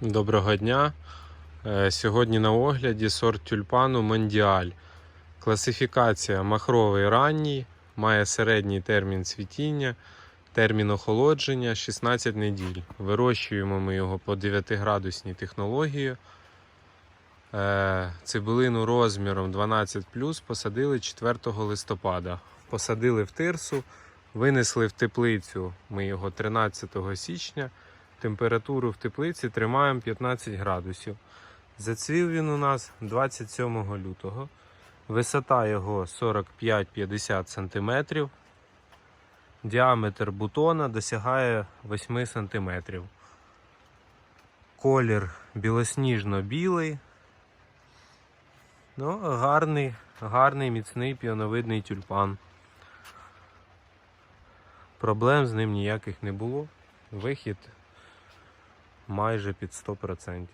Доброго дня. Е, Сьогодні на огляді сорт тюльпану Мондіаль. Класифікація махровий ранній, має середній термін цвітіння, термін охолодження 16 неділь. Вирощуємо ми його по 9-градусній технології. Е, Цибулину розміром 12 посадили 4 листопада. Посадили в тирсу, винесли в теплицю ми його 13 січня. Температуру в теплиці тримаємо 15 градусів. Зацвів він у нас 27 лютого. Висота його 45-50 см. Діаметр бутона досягає 8 см. Колір білосніжно-білий. Ну, гарний, гарний, міцний піоновидний тюльпан. Проблем з ним ніяких не було. Вихід майже під 100%.